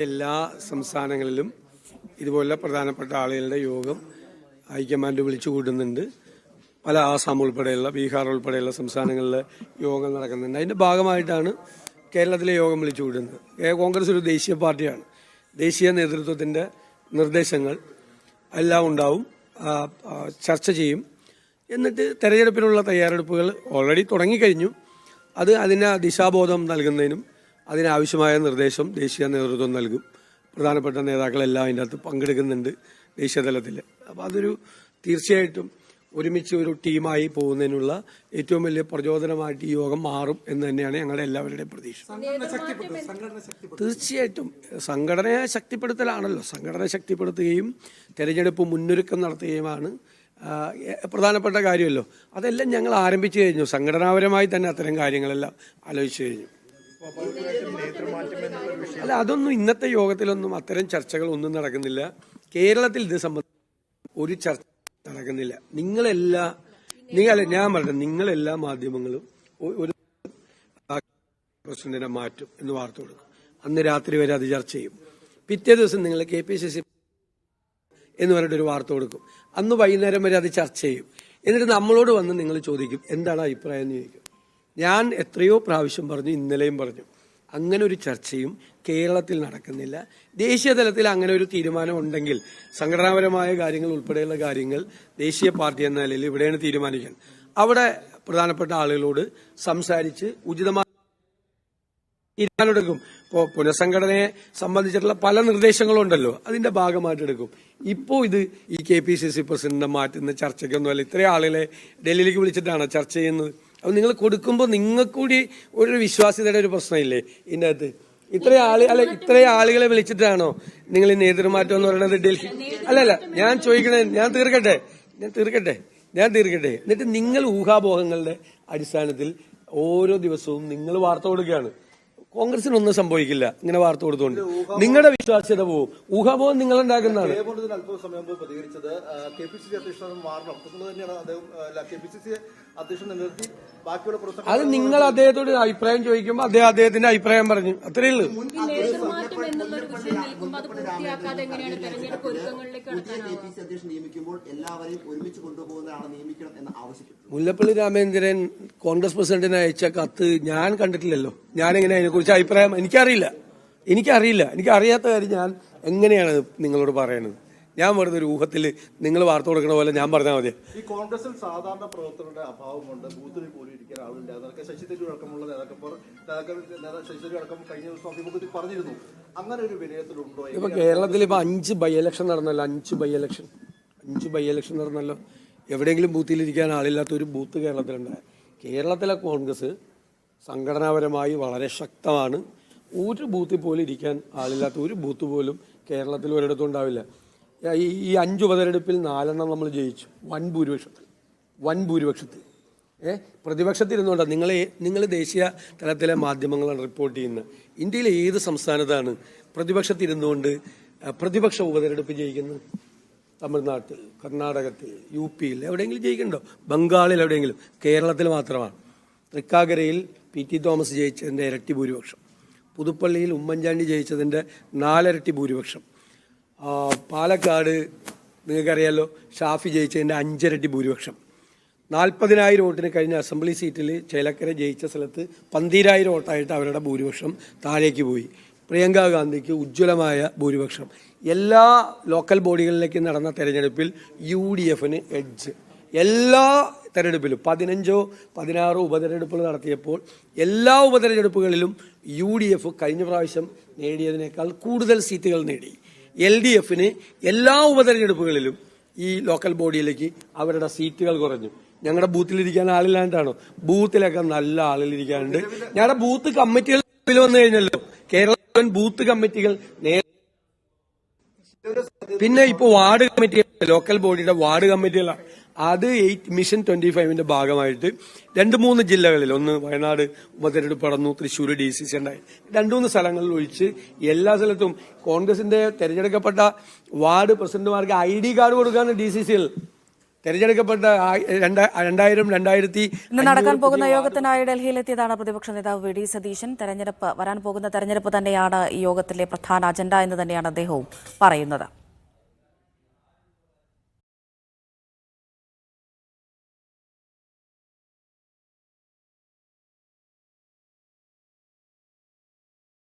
എല്ലാ സംസ്ഥാനങ്ങളിലും ഇതുപോലെ പ്രധാനപ്പെട്ട ആളുകളുടെ യോഗം ഹൈക്കമാൻഡ് വിളിച്ചു കൂട്ടുന്നുണ്ട്. പല ആസാം ഉൾപ്പെടെയുള്ള ബീഹാർ ഉൾപ്പെടെയുള്ള സംസ്ഥാനങ്ങളിൽ യോഗം നടക്കുന്നുണ്ട്. അതിന്റെ ഭാഗമായിട്ടാണ് കേരളത്തിലെ യോഗം വിളിച്ചു കൂട്ടുന്നത്. കോൺഗ്രസ് ഒരു ദേശീയ പാർട്ടിയാണ്. ദേശീയ നേതൃത്വത്തിന്റെ നിർദ്ദേശങ്ങൾ എല്ലാം ഉണ്ടാവും. ചർച്ച ചെയ്യും. എന്നിട്ട് തെരഞ്ഞെടുപ്പിനുള്ള തയ്യാറെടുപ്പുകൾ ഓൾറെഡി തുടങ്ങിക്കഴിഞ്ഞു. അത് അതിന് ദിശാബോധം നൽകുന്നതിനും അതിനാവശ്യമായ നിർദ്ദേശം ദേശീയ നേതൃത്വം നൽകും. പ്രധാനപ്പെട്ട നേതാക്കളെല്ലാം അതിന്റെ അകത്ത് പങ്കെടുക്കുന്നുണ്ട് ദേശീയ തലത്തിൽ. അപ്പോൾ അതൊരു തീർച്ചയായിട്ടും ഒരുമിച്ച് ഒരു ടീമായി പോകുന്നതിനുള്ള ഏറ്റവും വലിയ പ്രചോദനമായിട്ട് ഈ യോഗം മാറും എന്ന് തന്നെയാണ് ഞങ്ങളുടെ എല്ലാവരുടെയും പ്രതീക്ഷ. തീർച്ചയായിട്ടും സംഘടനയെ ശക്തിപ്പെടുത്തലാണല്ലോ. സംഘടന ശക്തിപ്പെടുത്തുകയും തെരഞ്ഞെടുപ്പ് മുന്നൊരുക്കം നടത്തുകയുമാണ്. പ്രധാനപ്പെട്ട കാര്യമല്ലോ. അതെല്ലാം ഞങ്ങൾ ആരംഭിച്ചു കഴിഞ്ഞു. സംഘടനാപരമായി തന്നെ അത്തരം കാര്യങ്ങളെല്ലാം ആലോചിച്ചു കഴിഞ്ഞു. അല്ല അതൊന്നും ഇന്നത്തെ യോഗത്തിലൊന്നും അത്തരം ചർച്ചകൾ ഒന്നും നടക്കുന്നില്ല. കേരളത്തിൽ ഇത് സംബന്ധിച്ച് ഒരു ചർച്ച നടക്കുന്നില്ല. നിങ്ങളെല്ലാ നിങ്ങൾ ഞാൻ പറഞ്ഞു നിങ്ങളെല്ലാ മാധ്യമങ്ങളും ഒരു പ്രസിഡന്റിനെ മാറ്റും എന്ന് വാർത്ത കൊടുക്കും. അന്ന് രാത്രി വരെ അത് ചർച്ച ചെയ്യും. പിറ്റേ ദിവസം നിങ്ങൾ കെ പി സി സി എന്ന് പറഞ്ഞിട്ട് ഒരു വാർത്ത കൊടുക്കും. അന്ന് വൈകുന്നേരം വരെ അത് ചർച്ച ചെയ്യും. എന്നിട്ട് നമ്മളോട് വന്ന് നിങ്ങൾ ചോദിക്കും എന്താണ് അഭിപ്രായം എന്ന് ചോദിക്കും. ഞാൻ എത്രയോ പ്രാവശ്യം പറഞ്ഞു ഇന്നലെയും പറഞ്ഞു. അങ്ങനെ ഒരു ചർച്ചയും കേരളത്തിൽ നടക്കുന്നില്ല. ദേശീയ തലത്തിൽ അങ്ങനെ ഒരു തീരുമാനം ഉണ്ടെങ്കിൽ സംഘടനാപരമായ കാര്യങ്ങൾ ഉൾപ്പെടെയുള്ള കാര്യങ്ങൾ ദേശീയ പാർട്ടി എന്ന നിലയിൽ ഇവിടെയാണ് തീരുമാനിക്കാൻ. അവിടെ പ്രധാനപ്പെട്ട ആളുകളോട് സംസാരിച്ച് ഉചിതമായ തീരുമാനമെടുക്കും. ഇപ്പോൾ പുനഃസംഘടനയെ സംബന്ധിച്ചിട്ടുള്ള പല നിർദ്ദേശങ്ങളും ഉണ്ടല്ലോ അതിന്റെ ഭാഗമായിട്ട് എടുക്കും. ഇപ്പോൾ ഇത് ഈ കെ പി സി സി പ്രസിഡന്റിനെ മാറ്റുന്ന ചർച്ചയ്ക്കൊന്നുമല്ല. ഇത്രയും ആളുകളെ ഡൽഹിയിലേക്ക് വിളിച്ചിട്ടാണ് ചർച്ച ചെയ്യുന്നത്. അപ്പോൾ നിങ്ങൾ കൊടുക്കുമ്പോൾ നിങ്ങൾക്ക് കൂടി ഒരു വിശ്വാസ്യതയുടെ ഒരു പ്രശ്നമില്ലേ ഇതിന്റെ അകത്ത് ഇത്രയും ആൾ അല്ല ഇത്രയും ആളുകളെ വിളിച്ചിട്ടാണോ നിങ്ങൾ ഈ നേതൃമാറ്റം എന്ന് പറയുന്നത് ഡൽഹി? അല്ലല്ല ഞാൻ ചോദിക്കണേ ഞാൻ തീർക്കട്ടെ ഞാൻ തീർക്കട്ടെ ഞാൻ തീർക്കട്ടെ. എന്നിട്ട് നിങ്ങൾ ഊഹാപോഹങ്ങളുടെ അടിസ്ഥാനത്തിൽ ഓരോ ദിവസവും നിങ്ങൾ വാർത്ത കൊടുക്കുകയാണ്. കോൺഗ്രസിനൊന്നും സംഭവിക്കില്ല. ഇങ്ങനെ വാർത്ത കൊടുത്തുകൊണ്ട് നിങ്ങളുടെ വിശ്വാസ്യത പോവും. ഊഹാപോഹം നിങ്ങൾ ഉണ്ടാക്കുന്നതാണ് ദേവകൊണ്ട് ഇതിന് അല്പം സമയം മുമ്പ് പ്രതികരിച്ചത് കെ പി സി സി അധ്യക്ഷൻ മാറണം. തന്നെയാണ് അദ്ദേഹം കെ പി സി സി അധ്യക്ഷൻ നിലനിർത്തി ബാക്കിയുള്ള പ്രശ്നം അത് നിങ്ങൾ അദ്ദേഹത്തോട് അഭിപ്രായം ചോദിക്കുമ്പോൾ അദ്ദേഹം അദ്ദേഹത്തിന്റെ അഭിപ്രായം പറഞ്ഞു. അത്രയേ ഉള്ളൂ. മുല്ലപ്പള്ളി രാമേന്ദ്രൻ കോൺഗ്രസ് പ്രസിഡന്റിന് അയച്ച കത്ത് ഞാൻ കണ്ടിട്ടില്ലല്ലോ. ഞാനെങ്ങനെ അതിനെക്കുറിച്ച് അഭിപ്രായം എനിക്കറിയില്ല. എനിക്കറിയില്ല. എനിക്ക് അറിയാത്ത കാര്യം ഞാൻ എങ്ങനെയാണ് നിങ്ങളോട് പറയുന്നത് ഞാൻ വെറുതെ ഒരു ഊഹത്തിൽ നിങ്ങൾ വാർത്ത കൊടുക്കണ പോലെ ഞാൻ പറഞ്ഞാൽ മതി. ഈ കോൺഗ്രസിൽ സാധാരണ പ്രവർത്തകരുടെ അഭാവം കൊണ്ട് ബൂത്തിൽ പോലും ഇരിക്കാൻ ആളില്ല അതൊക്കെ ശശി തരൂർ അടക്കമുള്ള നേതാക്കന്മാർ ശശി തരൂർ അടക്കം കഴിഞ്ഞ ദിവസം അഭിമുഖത്തിൽ പറഞ്ഞിരുന്നു. അങ്ങനെ ഒരു വിനയത്തിലുണ്ടോ? ഇപ്പൊ കേരളത്തിൽ ഇപ്പൊ അഞ്ച് ബൈ ഇലക്ഷൻ നടന്നല്ലോ. അഞ്ച് ബൈ ഇലക്ഷൻ അഞ്ച് ബൈ ഇലക്ഷൻ നടന്നല്ലോ. എവിടെയെങ്കിലും ബൂത്തിലിരിക്കാൻ ആളില്ലാത്ത ഒരു ബൂത്ത് കേരളത്തിലുണ്ടായ. കേരളത്തിലെ കോൺഗ്രസ് സംഘടനാപരമായി വളരെ ശക്തമാണ്. ഒരു ബൂത്തിൽ പോലും ഇരിക്കാൻ ആളില്ലാത്ത ഒരു ബൂത്ത് പോലും കേരളത്തിൽ ഒരിടത്തും ഉണ്ടാവില്ല. ഈ അഞ്ച് ഉപതെരഞ്ഞെടുപ്പിൽ നാലെണ്ണം നമ്മൾ ജയിച്ചു. വൻ ഭൂരിപക്ഷത്തിൽ. വൻ ഭൂരിപക്ഷത്തിൽ. ഏ? പ്രതിപക്ഷത്തിരുന്നുകൊണ്ട് നിങ്ങളെ നിങ്ങൾ ദേശീയ തലത്തിലെ മാധ്യമങ്ങളാണ് റിപ്പോർട്ട് ചെയ്യുന്നത്. ഇന്ത്യയിലെ ഏത് സംസ്ഥാനത്താണ് പ്രതിപക്ഷത്തിരുന്നുകൊണ്ട് പ്രതിപക്ഷ ഉപതെരഞ്ഞെടുപ്പ് ജയിക്കുന്നത്? തമിഴ്നാട്ടിൽ കർണാടകത്തിൽ യു പിയിൽ എവിടെയെങ്കിലും ജയിക്കണ്ടോ ബംഗാളിൽ എവിടെയെങ്കിലും കേരളത്തിൽ മാത്രമാണ്. തൃക്കാക്കരയിൽ പി ടി തോമസ് ജയിച്ചതിന്റെ ഇരട്ടി ഭൂരിപക്ഷം. പുതുപ്പള്ളിയിൽ ഉമ്മൻചാണ്ടി ജയിച്ചതിന്റെ നാലിരട്ടി ഭൂരിപക്ഷം. പാലക്കാട് നിങ്ങൾക്കറിയാലോ ഷാഫി ജയിച്ചതിന്റെ അഞ്ചിരട്ടി ഭൂരിപക്ഷം. നാൽപ്പതിനായിരം വോട്ടിന് കഴിഞ്ഞ അസംബ്ലി സീറ്റിൽ ചേലക്കര ജയിച്ച സ്ഥലത്ത് പന്തീരായിരം വോട്ടായിട്ട് അവരുടെ ഭൂരിപക്ഷം താഴേക്ക് പോയി. പ്രിയങ്ക ഗാന്ധിക്ക് ഉജ്ജ്വലമായ ഭൂരിപക്ഷം. എല്ലാ ലോക്കൽ ബോഡികളിലേക്കും നടന്ന തെരഞ്ഞെടുപ്പിൽ യു ഡി എഫിന് എഡ്ജ്. എല്ലാ തെരഞ്ഞെടുപ്പിലും പതിനഞ്ചോ പതിനാറോ ഉപതെരഞ്ഞെടുപ്പുകൾ നടത്തിയപ്പോൾ എല്ലാ ഉപതെരഞ്ഞെടുപ്പുകളിലും യു ഡി എഫ് കഴിഞ്ഞ പ്രാവശ്യം നേടിയതിനേക്കാൾ കൂടുതൽ സീറ്റുകൾ നേടി. എൽ ഡി എഫിന് എല്ലാ ഉപതെരഞ്ഞെടുപ്പുകളിലും ഈ ലോക്കൽ ബോഡിയിലേക്ക് അവരുടെ സീറ്റുകൾ കുറഞ്ഞു. ഞങ്ങളുടെ ബൂത്തിലിരിക്കാൻ ആളില്ലാണ്ടാണോ? ബൂത്തിലൊക്കെ നല്ല ആളിലിരിക്കാനുണ്ട്. ഞങ്ങളുടെ ബൂത്ത് കമ്മിറ്റികൾ വന്നു കഴിഞ്ഞല്ലോ. കേരള ബൂത്ത് കമ്മിറ്റികൾ പിന്നെ ഇപ്പൊ വാർഡ് കമ്മിറ്റി ലോക്കൽ ബോഡിയുടെ വാർഡ് കമ്മിറ്റികളാണ്. അത് എയ്റ്റ് മിഷൻ ട്വന്റി ഫൈവിന്റെ ഭാഗമായിട്ട് രണ്ട് മൂന്ന് ജില്ലകളിൽ ഒന്ന് വയനാട് ഉപതെരഞ്ഞെടുപ്പ് നടന്നു തൃശ്ശൂർ ഡി സി സി ഉണ്ടായി. രണ്ടു മൂന്ന് സ്ഥലങ്ങളിൽ ഒഴിച്ച് എല്ലാ സ്ഥലത്തും കോൺഗ്രസിന്റെ തെരഞ്ഞെടുക്കപ്പെട്ട വാർഡ് പ്രസിഡന്റുമാർക്ക് ഐ ഡി കാർഡ് കൊടുക്കാൻ ഡി സി സിയിൽ തെരഞ്ഞെടുക്കപ്പെട്ട രണ്ടായിരം രണ്ടായിരത്തി ഇന്ന് നടക്കാൻ പോകുന്ന യോഗത്തിനായി ഡൽഹിയിലെത്തിയതാണ് പ്രതിപക്ഷ നേതാവ് വി ഡി സതീശൻ. തെരഞ്ഞെടുപ്പ് വരാൻ പോകുന്ന തെരഞ്ഞെടുപ്പ് തന്നെയാണ് ഈ യോഗത്തിലെ പ്രധാന അജണ്ട എന്ന് തന്നെയാണ് അദ്ദേഹവും പറയുന്നത്.